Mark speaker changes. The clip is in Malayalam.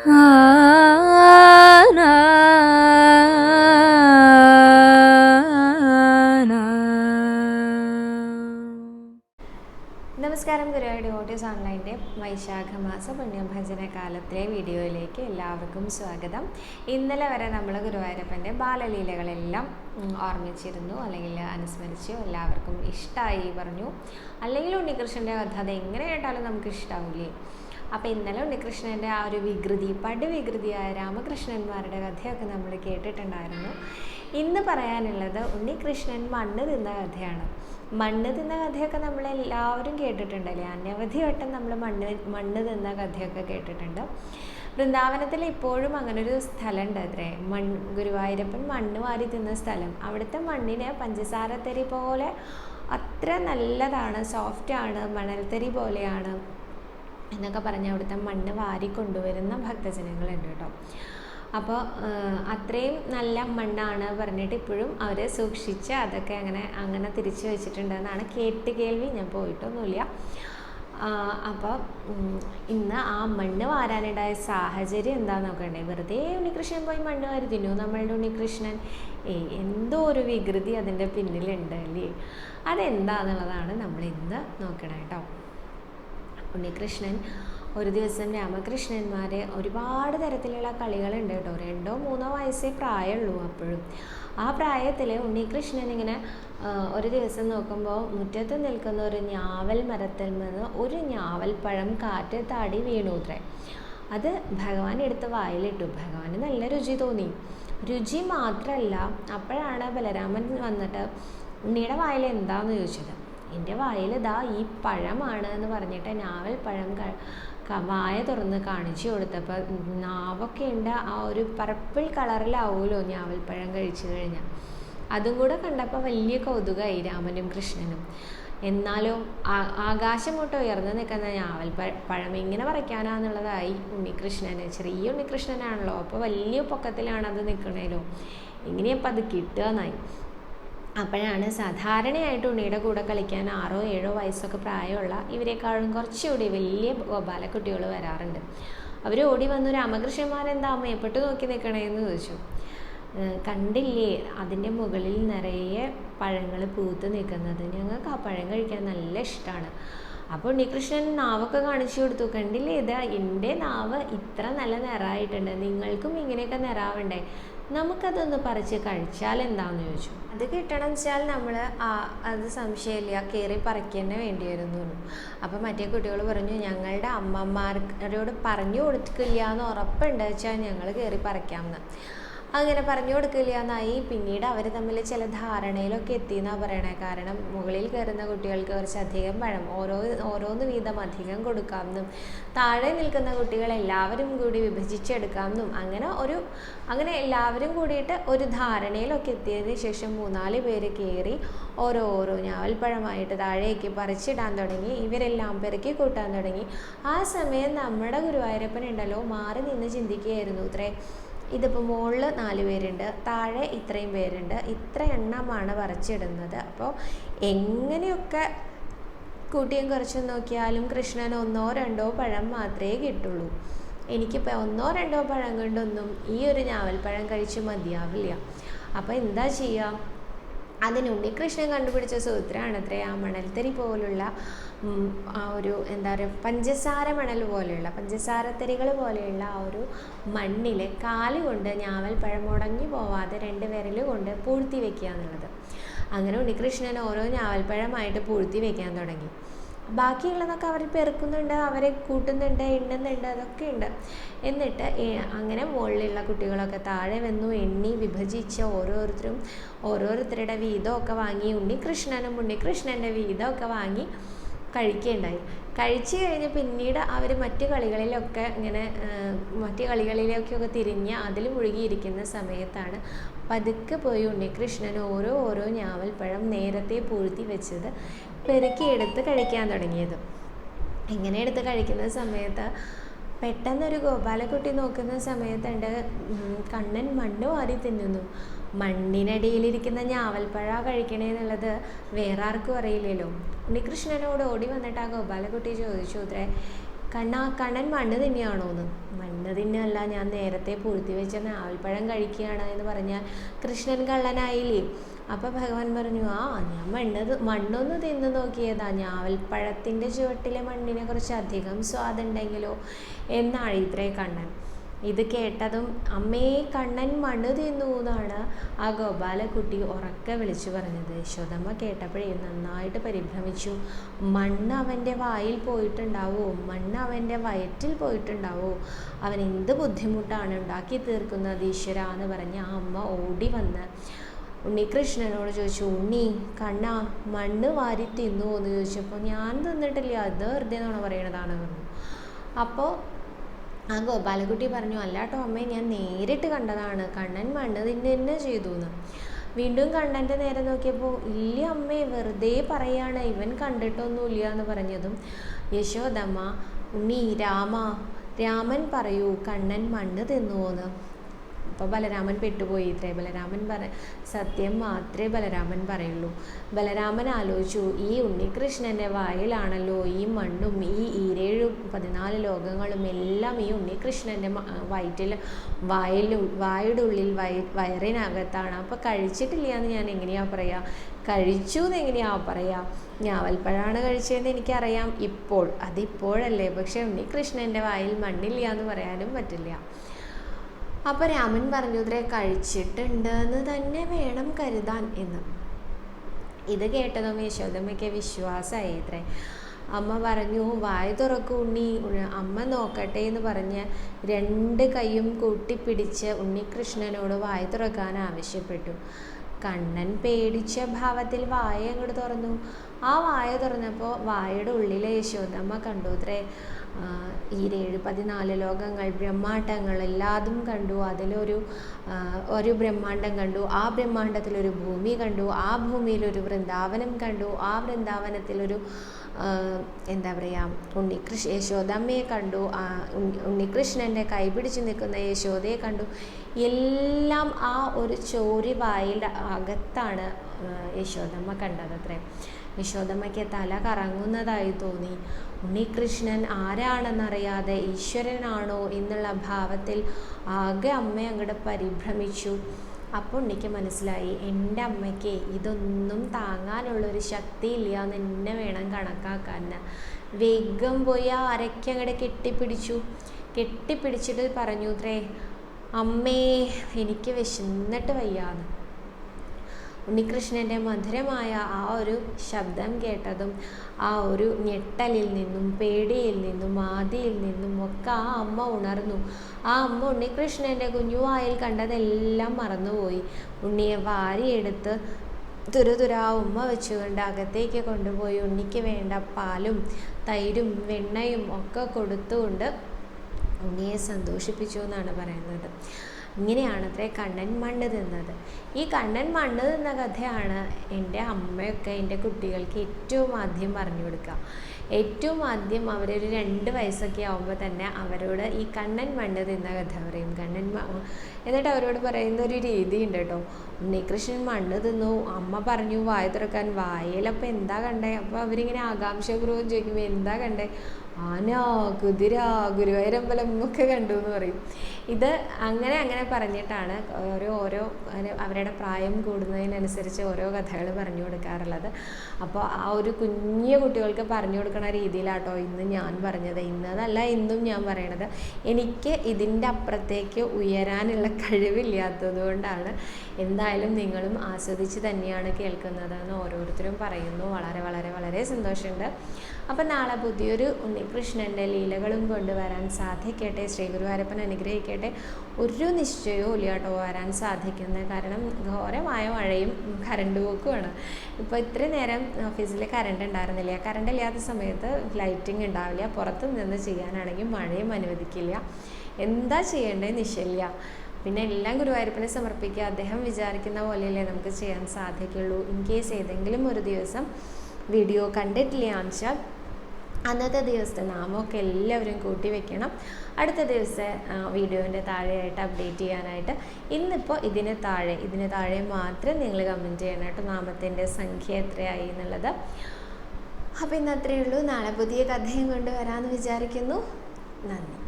Speaker 1: നമസ്കാരം ഗുരുവായൂർ ഡിവോട്ടീസ് ഓൺലൈന്റെ വൈശാഖമാസ പുണ്യഭജന കാലത്തിലെ വീഡിയോയിലേക്ക് എല്ലാവർക്കും സ്വാഗതം. ഇന്നലെ വരെ നമ്മൾ ഗുരുവായൂരപ്പന്റെ ബാലലീലകളെല്ലാം ഓർമ്മിച്ചിരുന്നു അല്ലെങ്കിൽ അനുസ്മരിച്ചു എല്ലാവർക്കും ഇഷ്ടമായി പറഞ്ഞു. അല്ലെങ്കിൽ ഉണ്ണികൃഷ്ണന്റെ കഥ അത് എങ്ങനെ കേട്ടാലും നമുക്ക് ഇഷ്ടാവില്ലേ അപ്പോൾ ഇന്നലെ ഉണ്ണികൃഷ്ണന്റെ ആ ഒരു വികൃതി പടുവികൃതിയായ രാമകൃഷ്ണന്മാരുടെ കഥയൊക്കെ നമ്മൾ കേട്ടിട്ടുണ്ടായിരുന്നു. ഇന്ന് പറയാനുള്ളത് ഉണ്ണികൃഷ്ണൻ മണ്ണ് തിന്ന കഥയാണ്. മണ്ണ് തിന്ന കഥയൊക്കെ നമ്മൾ എല്ലാവരും കേട്ടിട്ടുണ്ടല്ലേ? അനവധി വട്ടം നമ്മൾ മണ്ണ് മണ്ണ് തിന്ന കഥയൊക്കെ കേട്ടിട്ടുണ്ട്. വൃന്ദാവനത്തിൽ ഇപ്പോഴും അങ്ങനൊരു സ്ഥലമുണ്ട് അത്രേ. മൺ ഗുരുവായൂരപ്പൻ മണ്ണ് വാരി തിന്ന സ്ഥലം. അവിടുത്തെ മണ്ണിന് പഞ്ചസാരത്തരി പോലെ അത്ര നല്ലതാണ് സോഫ്റ്റാണ് മണൽത്തരി പോലെയാണ്. എന്നൊക്കെ പറഞ്ഞ് അവിടുത്തെ മണ്ണ് വാരി കൊണ്ടുവരുന്ന ഭക്തജനങ്ങളുണ്ട് കേട്ടോ. അപ്പോൾ അത്രയും നല്ല മണ്ണാണ് പറഞ്ഞിട്ട് ഇപ്പോഴും അവർ സൂക്ഷിച്ച് അതൊക്കെ അങ്ങനെ അങ്ങനെ തിരിച്ചു വെച്ചിട്ടുണ്ടെന്നാണ് കേട്ട് കേൾവി. ഞാൻ പോയിട്ടൊന്നുമില്ല. അപ്പോൾ ഇന്ന് ആ മണ്ണ് വാരാനുണ്ടായ സാഹചര്യം എന്താണെന്ന് നോക്കണ്ടേ? വെറുതെ ഉണ്ണികൃഷ്ണൻ പോയി മണ്ണ് വാരി നമ്മളുടെ ഉണ്ണികൃഷ്ണൻ. ഏ എന്തോ ഒരു വികൃതി അതിന്റെ പിന്നിലുണ്ട് അല്ലേ? അതെന്താന്നുള്ളതാണ് നമ്മൾ ഇന്ന് നോക്കണം കേട്ടോ. ഉണ്ണികൃഷ്ണൻ ഒരു ദിവസം രാമകൃഷ്ണന്മാർ ഒരുപാട് തരത്തിലുള്ള കളികളുണ്ട് കേട്ടോ. രണ്ടോ മൂന്നോ വയസ്സേ പ്രായമുള്ളൂ അപ്പോഴും. ആ പ്രായത്തിൽ ഉണ്ണികൃഷ്ണൻ ഇങ്ങനെ ഒരു ദിവസം നോക്കുമ്പോൾ മുറ്റത്ത് നിൽക്കുന്ന ഒരു ഞാവൽ മരത്തിൽ നിന്ന് ഒരു ഞാവൽ പഴം കാറ്റ് താടി വീണു അത്രേ. അത് ഭഗവാൻ എടുത്ത് വായിലിട്ടു. ഭഗവാന് നല്ല രുചി തോന്നി. രുചി മാത്രമല്ല അപ്പോഴാണ് ബലരാമൻ വന്നിട്ട് ഉണ്ണിയുടെ വായിൽ എന്താന്ന് ചോദിച്ചത്. എന്റെ വായിൽ ദാ ഈ പഴമാണ് എന്ന് പറഞ്ഞിട്ട് നാവൽ പഴം വായ തുറന്ന് കാണിച്ചു കൊടുത്തപ്പോൾ നാവൊക്കെ ഉണ്ട്. ആ ഒരു പർപ്പിൾ കളറിലാവുമല്ലോ ഞാവൽപ്പഴം കഴിച്ചു കഴിഞ്ഞാൽ അതും കൂടെ കണ്ടപ്പോൾ വലിയ കൗതുകമായി രാമനും കൃഷ്ണനും. എന്നാലും ആകാശം മുട്ട ഉയർന്നു നിൽക്കുന്ന ഞാവൽ പഴം ഇങ്ങനെ പറിക്കാനാന്നുള്ളതായി ഉണ്ണികൃഷ്ണന്. ചെറിയ ഉണ്ണികൃഷ്ണനാണല്ലോ അപ്പോൾ വലിയ പൊക്കത്തിലാണ് അത് നിൽക്കണേലോ. എങ്ങനെയപ്പോൾ അത് കിട്ടുക എന്നായി അപ്പോഴാണ് സാധാരണയായിട്ട് ഉണ്ണിയുടെ കൂടെ കളിക്കാൻ ആറോ ഏഴോ വയസ്സൊക്കെ പ്രായമുള്ള ഇവരെക്കാളും കുറച്ചുകൂടി വലിയ ഗോപാലക്കുട്ടികൾ വരാറുണ്ട്. അവർ ഓടി വന്നു രാമകൃഷ്ണന്മാരെന്താ അമ്മയപ്പെട്ട് നോക്കി നിൽക്കണേന്ന് ചോദിച്ചു. ഏഹ് കണ്ടില്ലേ അതിന്റെ മുകളിൽ നിറയെ പഴങ്ങൾ പൂത്ത് നിൽക്കുന്നത്. ഞങ്ങൾക്ക് ആ പഴം കഴിക്കാൻ നല്ല ഇഷ്ടമാണ് അപ്പോൾ ഉണ്ണികൃഷ്ണൻ നാവൊക്കെ കാണിച്ചു കൊടുത്തു. കണ്ടില്ലേ ഇത് എന്റെ നാവ് ഇത്ര നല്ല നിറമായിട്ടുണ്ട്. നിങ്ങൾക്കും ഇങ്ങനെയൊക്കെ നിറാവണ്ടേ. നമുക്കതൊന്ന് പറിച്ച് കഴിച്ചാൽ എന്താണെന്ന് ചോദിച്ചു. അത് കിട്ടണം വെച്ചാൽ നമ്മൾ ആ അത് സംശയമില്ല. കയറി പറിക്കന്നെ വേണ്ടി വരുന്നു അപ്പോൾ മറ്റേ കുട്ടികൾ പറഞ്ഞു ഞങ്ങളുടെ അമ്മമാരോട് പറഞ്ഞു കൊടുത്തിട്ടില്ല എന്ന് ഉറപ്പുണ്ട് വെച്ചാൽ ഞങ്ങൾ കയറി പറിക്കാമെന്ന്. അങ്ങനെ പറഞ്ഞു കൊടുക്കില്ല പിന്നീട് അവർ തമ്മിൽ ചില ധാരണയിലൊക്കെ എത്തി എന്നാണ് പറയണേ. കാരണം മുകളിൽ കയറുന്ന കുട്ടികൾക്ക് കുറച്ച് അധികം പഴം ഓരോ ഓരോന്ന് വീതം അധികം കൊടുക്കാമെന്നും താഴെ നിൽക്കുന്ന കുട്ടികൾ എല്ലാവരും കൂടി വിഭജിച്ചെടുക്കാമെന്നും അങ്ങനെ ഒരു അങ്ങനെ എല്ലാവരും കൂടിയിട്ട് ഒരു ധാരണയിലൊക്കെ എത്തിയതിന് ശേഷം മൂന്നാൽ പേര് കയറി ഓരോ ഓരോ ഞാവൽപ്പഴമായിട്ട് താഴേക്ക് പറിച്ചിടാൻ തുടങ്ങി. ഇവരെല്ലാം പെറുക്കി കൂട്ടാൻ തുടങ്ങി. ആ സമയം നമ്മുടെ ഗുരുവായൂരപ്പൻ ഉണ്ടല്ലോ മാറി നിന്ന് ചിന്തിക്കുകയായിരുന്നു. ഇത്രേ ഇതിപ്പോൾ മുകളിൽ നാല് പേരുണ്ട്. താഴെ ഇത്രയും പേരുണ്ട്. ഇത്ര എണ്ണമാണ് പറിച്ചിടുന്നത്. അപ്പോൾ എങ്ങനെയൊക്കെ കൂട്ടിയും കുറച്ചും നോക്കിയാലും കൃഷ്ണന് ഒന്നോ രണ്ടോ പഴം മാത്രമേ കിട്ടുള്ളൂ. എനിക്കിപ്പോൾ ഒന്നോ രണ്ടോ പഴം കൊണ്ടൊന്നും ഈ ഒരു ഞാവൽപ്പഴം കഴിച്ച് മതിയാവില്ല. അപ്പോൾ എന്താ ചെയ്യുക അതിനുണ്ണി കൃഷ്ണൻ കണ്ടുപിടിച്ച സൂത്രമാണ് അത്രേ ആ മണൽത്തരി പോലുള്ള ആ ഒരു എന്താ പറയുക പഞ്ചസാര മണൽ പോലെയുള്ള പഞ്ചസാര തരികൾ പോലെയുള്ള ആ ഒരു മണ്ണിൽ കാൽ കൊണ്ട് ഞാവൽ പഴം മുടങ്ങി പോവാതെ രണ്ട് വിരൽ കൊണ്ട് പൂഴ്ത്തി വെക്കുക എന്നുള്ളത്. അങ്ങനെ ഉണ്ണികൃഷ്ണൻ ഓരോ ഞാവൽപ്പഴമായിട്ട് പൂഴ്ത്തി വെക്കാൻ തുടങ്ങി. ബാക്കിയുള്ളതൊക്കെ അവർ പെറുക്കുന്നുണ്ട് അവരെ കൂട്ടുന്നുണ്ട് എണ്ണുന്നുണ്ട് അതൊക്കെ ഉണ്ട്. എന്നിട്ട് അങ്ങനെ മുകളിലുള്ള കുട്ടികളൊക്കെ താഴെ വന്നു എണ്ണി വിഭജിച്ച് ഓരോരുത്തരും ഓരോരുത്തരുടെ വീതമൊക്കെ വാങ്ങി ഉണ്ണികൃഷ്ണനും ഉണ്ണികൃഷ്ണന്റെ വീതമൊക്കെ വാങ്ങി കഴിക്കുകയുണ്ടായി കഴിച്ചു കഴിഞ്ഞ് പിന്നീട് അവർ മറ്റു കളികളിലൊക്കെ ഇങ്ങനെ മറ്റു കളികളിലേക്കൊക്കെ തിരിഞ്ഞ് അതിൽ മുഴുകിയിരിക്കുന്ന സമയത്താണ് പതുക്കെ പോയി ഉണ്ണികൃഷ്ണൻ ഓരോ ഓരോ ഞാവൽപ്പഴം നേരത്തെ പൂഴ്ത്തി വെച്ചത് പെറുക്കിയെടുത്ത് കഴിക്കാൻ തുടങ്ങിയത്. ഇങ്ങനെ എടുത്ത് കഴിക്കുന്ന സമയത്ത് പെട്ടെന്നൊരു ഗോപാലക്കുട്ടി നോക്കുന്ന സമയത്തുണ്ട്. കണ്ണൻ മണ്ണ് വാരി തിന്നുന്നു. മണ്ണിനടിയിലിരിക്കുന്ന ഞാവൽപ്പഴ കഴിക്കണേ എന്നുള്ളത് വേറെ ആർക്കും അറിയില്ലല്ലോ. ഉണ്ണികൃഷ്ണനോട് ഓടി വന്നിട്ട് ആ ഗോപാലക്കുട്ടി ചോദിച്ചു അത്രേ കണ്ണ കണ്ണൻ മണ്ണ് തിന്നെയാണോന്ന് മണ്ണ് തിന്നല്ല ഞാൻ നേരത്തെ പൊരുത്തി വെച്ച നാവൽപ്പഴം കഴിക്കുകയാണ് എന്ന് പറഞ്ഞാൽ കൃഷ്ണൻ കള്ളനായില്ലേ? അപ്പോൾ ഭഗവാൻ പറഞ്ഞു ആ ഞാൻ മണ്ണ് മണ്ണൊന്ന് തിന്ന് നോക്കിയതാ. ഞാവൽപ്പഴത്തിന്റെ ചുവട്ടിലെ മണ്ണിനെ കുറിച്ച് അധികം സ്വാദുണ്ടെങ്കിലോ? എന്നാണ് ഇത്രേ കണ്ണൻ. ഇത് കേട്ടതും അമ്മേ കണ്ണൻ മണ്ണ് തിന്നു എന്നാണ് ആ ഗോപാലക്കുട്ടി ഉറക്കെ വിളിച്ചു പറഞ്ഞത്. യശോദമ്മ കേട്ടപ്പോഴേ നന്നായിട്ട് പരിഭ്രമിച്ചു. മണ്ണ് അവന്റെ വായിൽ പോയിട്ടുണ്ടാവോ? മണ്ണ് അവന്റെ വയറ്റിൽ പോയിട്ടുണ്ടാവോ? അവൻ എന്ത് ബുദ്ധിമുട്ടാണ് ഉണ്ടാക്കി തീർക്കുന്നത്? ഈശ്വര എന്ന് പറഞ്ഞ് ആ അമ്മ ഓടി വന്ന് ഉണ്ണികൃഷ്ണനോട് ചോദിച്ചു ഉണ്ണി കണ്ണ മണ്ണ് വാരി തിന്നു എന്ന് ചോദിച്ചപ്പോൾ ഞാൻ തിന്നിട്ടില്ല. അത് വെറുതെ എന്നാണ് പറയണതാണ് അപ്പോൾ ആ ഗോപാലൻകുട്ടി പറഞ്ഞു അല്ലാട്ടോ അമ്മേ ഞാൻ നേരിട്ട് കണ്ടതാണ്. കണ്ണൻ മണ്ണ് തിന്നെ തന്നെ ചെയ്തു എന്ന് വീണ്ടും കണ്ണന്റെ നേരെ നോക്കിയപ്പോൾ ഇല്ല അമ്മേ വെറുതെ പറയാണ്. ഇവൻ കണ്ടിട്ടൊന്നുമില്ല എന്ന് പറഞ്ഞതും. യശോദമ്മ ഉണ്ണി രാമ രാമൻ പറയൂ കണ്ണൻ മണ്ണ് തിന്നുവോന്ന്. അപ്പോൾ ബലരാമൻ പെട്ടുപോയി. ഇത്രേ ബലരാമൻ പറ സത്യം മാത്രമേ ബലരാമൻ പറയുള്ളൂ. ബലരാമൻ ആലോചിച്ചു ഈ ഉണ്ണികൃഷ്ണന്റെ വായിലാണല്ലോ ഈ മണ്ണും ഈ ഈരേഴു പതിനാല് ലോകങ്ങളും എല്ലാം ഈ ഉണ്ണികൃഷ്ണന്റെ വയറ്റിൽ വായിൽ വായുടെ ഉള്ളിൽ വയ വയറിനകത്താണ്. അപ്പോൾ കഴിച്ചിട്ടില്ല എന്ന് ഞാൻ എങ്ങനെയാ പറയുക കഴിച്ചു എന്ന് എങ്ങനെയാ പറയുക ഞാവൽപ്പഴമാണ് കഴിച്ചതെന്ന് എനിക്കറിയാം ഇപ്പോൾ. അതിപ്പോഴല്ലേ. പക്ഷേ ഉണ്ണികൃഷ്ണന്റെ വായിൽ മണ്ണില്ല എന്ന് പറയാനും പറ്റില്ല. അപ്പോൾ രാമൻ പറഞ്ഞു ഇത്രേ കഴിച്ചിട്ടുണ്ട് എന്ന് തന്നെ വേണം കരുതാൻ എന്ന്. ഇത് കേട്ടതും യശോദമ്മയ്ക്ക് വിശ്വാസമായി ഇത്രേ. അമ്മ പറഞ്ഞു വായ തുറക്കൂ ഉണ്ണി അമ്മ നോക്കട്ടെ എന്ന് പറഞ്ഞ് രണ്ട് കൈയും കൂട്ടിപ്പിടിച്ച് ഉണ്ണികൃഷ്ണനോട് വായ തുറക്കാൻ ആവശ്യപ്പെട്ടു. കണ്ണൻ പേടിച്ച ഭാവത്തിൽ വായ അങ്ങോട്ട് തുറന്നു. ആ വായ തുറന്നപ്പോൾ വായയുടെ ഉള്ളിലെ യശോദമ്മ കണ്ടു അത്രേ ഈ ഏഴ് പതിനാല് ലോകങ്ങൾ ബ്രഹ്മാണ്ടങ്ങൾ എല്ലാതും കണ്ടു. അതിലൊരു ഒരു ബ്രഹ്മാണ്ടം കണ്ടു. ആ ബ്രഹ്മാണ്ടത്തിലൊരു ഭൂമി കണ്ടു. ആ ഭൂമിയിലൊരു വൃന്ദാവനം കണ്ടു. ആ വൃന്ദാവനത്തിലൊരു എന്താ പറയുക ഉണ്ണികൃഷ് യശോദമ്മയെ കണ്ടു. ഉണ്ണികൃഷ്ണന്റെ കൈപിടിച്ച് നിൽക്കുന്ന യശോദയെ കണ്ടു. എല്ലാം ആ ഒരു ചോരി വായിൽ അകത്താണ് യശോദമ്മ കണ്ടത് അത്രേ. യശോദമ്മയ്ക്ക് തല കറങ്ങുന്നതായി തോന്നി. ഉണ്ണികൃഷ്ണൻ ആരാണെന്നറിയാതെ ഈശ്വരനാണോ എന്നുള്ള ഭാവത്തിൽ ആകെ അമ്മ അങ്ങോട്ട് പരിഭ്രമിച്ചു. അപ്പോൾ ഉണ്ണിക്ക് മനസ്സിലായി എന്റെ അമ്മയ്ക്ക് ഇതൊന്നും താങ്ങാനുള്ളൊരു ശക്തി ഇല്ല എന്ന് എന്നെ വേണം കണക്കാക്കാൻ വേഗം പോയി ആ അരയ്ക്കങ്ങടെ കെട്ടിപ്പിടിച്ചു. കെട്ടിപ്പിടിച്ചിട്ട് പറഞ്ഞു അത്രേ അമ്മേ എനിക്ക് വിശന്നിട്ട് വയ്യാന്ന്. ഉണ്ണികൃഷ്ണന്റെ മധുരമായ ആ ഒരു ശബ്ദം കേട്ടതും ആ ഒരു ഞെട്ടലിൽ നിന്നും പേടിയിൽ നിന്നും ആദിയിൽ നിന്നും ഒക്കെ ആ അമ്മ ഉണർന്നു. ആ അമ്മ ഉണ്ണികൃഷ്ണന്റെ കുഞ്ഞുവായിൽ കണ്ടതെല്ലാം മറന്നുപോയി. ഉണ്ണിയെ വാരിയെടുത്ത് തുരുതുരാ ഉമ്മ വെച്ചുകൊണ്ട് അകത്തേക്ക് കൊണ്ടുപോയി ഉണ്ണിക്ക് വേണ്ട പാലും തൈരും വെണ്ണയും ഒക്കെ കൊടുത്തുകൊണ്ട് ഉണ്ണിയെ സന്തോഷിപ്പിച്ചു എന്നാണ് പറയുന്നത്. ഇങ്ങനെയാണ് അത്രേ കണ്ണൻ മണ്ണ് തിന്നത്. ഈ കണ്ണൻ മണ്ണ് തിന്ന കഥയാണ് എന്റെ അമ്മയൊക്കെ എന്റെ കുട്ടികൾക്ക് ഏറ്റവും ആദ്യം പറഞ്ഞു കൊടുക്കുക. ഏറ്റവും ആദ്യം അവരൊരു രണ്ട് വയസ്സൊക്കെ ആകുമ്പോൾ തന്നെ അവരോട് ഈ കണ്ണൻ മണ്ണ് തിന്ന കഥ പറയും. കണ്ണൻ എന്നിട്ട് അവരോട് പറയുന്ന ഒരു രീതി ഉണ്ട് കേട്ടോ. ഉണ്ണികൃഷ്ണൻ മണ്ണ് തിന്നു അമ്മ പറഞ്ഞു വായ തുറക്കാൻ വായയിലപ്പോൾ എന്താ കണ്ടേ? അപ്പോൾ അവരിങ്ങനെ ആകാംക്ഷപൂർവം ചോദിക്കുമ്പോൾ എന്താ കണ്ടേ? ആന കുതിര ഗുരുവായൂരമ്പലം ഒക്കെ കണ്ടു എന്ന് പറയും. ഇത് അങ്ങനെ അങ്ങനെ പറഞ്ഞിട്ടാണ് ഓരോ ഓരോ അവരുടെ പ്രായം കൂടുന്നതിനനുസരിച്ച് ഓരോ കഥകൾ പറഞ്ഞു കൊടുക്കാറുള്ളത്. അപ്പോൾ ആ ഒരു കുഞ്ഞു കുട്ടികൾക്ക് പറഞ്ഞു കൊടുക്കുന്ന രീതിയിലാട്ടോ ഇന്ന് ഞാൻ പറഞ്ഞത്. ഇന്നതല്ല ഇന്നും ഞാൻ പറയണത്. എനിക്ക് ഇതിന്റെ അപ്പുറത്തേക്ക് ഉയരാനുള്ള കഴിവില്ലാത്തത് കൊണ്ടാണ് എന്തായാലും നിങ്ങളും ആസ്വദിച്ച് തന്നെയാണ് കേൾക്കുന്നതെന്ന് ഓരോരുത്തരും പറയുന്നു. വളരെ വളരെ വളരെ സന്തോഷമുണ്ട്. അപ്പം നാളെ പുതിയൊരു ഉണ്ണികൃഷ്ണന്റെ ലീലകളും കൊണ്ടുവരാൻ സാധിക്കട്ടെ ശ്രീ ഗുരുവായൂരപ്പൻ അനുഗ്രഹിക്കട്ടെ. ഒരു നിശ്ചയവും ഇല്ല കേട്ടോ വരാൻ സാധിക്കുന്നത്. കാരണം ഘോരമായ മഴയും കറണ്ട് പോക്കുമാണ് ഇപ്പോൾ ഇത്ര നേരം ഓഫീസിൽ കറണ്ട് ഉണ്ടായിരുന്നില്ല. കറണ്ട് ഇല്ലാത്ത സമയത്ത് ലൈറ്റിംഗ് ഉണ്ടാവില്ല. പുറത്ത് നിന്ന് ചെയ്യാനാണെങ്കിൽ മഴയും അനുവദിക്കില്ല. എന്താ ചെയ്യേണ്ടത് നിശ്ചയില്ല. പിന്നെ എല്ലാം ഗുരുവായൂരപ്പനെ സമർപ്പിക്കുക. അദ്ദേഹം വിചാരിക്കുന്ന പോലെയല്ലേ നമുക്ക് ചെയ്യാൻ സാധിക്കുള്ളൂ. ഇൻ കേസ് ഏതെങ്കിലും ഒരു ദിവസം വീഡിയോ കണ്ടിട്ടില്ല വെച്ചാൽ അന്നത്തെ ദിവസത്തെ നാമമൊക്കെ എല്ലാവരും കൂട്ടി വെക്കണം. അടുത്ത ദിവസത്തെ വീഡിയോന്റെ താഴെയായിട്ട് അപ്ഡേറ്റ് ചെയ്യാനായിട്ട് ഇന്നിപ്പോൾ ഇതിന് താഴെ ഇതിന് താഴെ മാത്രം നിങ്ങൾ കമന്റ് ചെയ്യണം നാമത്തിന്റെ സംഖ്യ എത്രയായി എന്നുള്ളത്. അപ്പോൾ ഇന്ന് അത്രയേ ഉള്ളൂ. നാളെ പുതിയ കഥയും കൊണ്ട് വരാമെന്ന് വിചാരിക്കുന്നു. നന്ദി.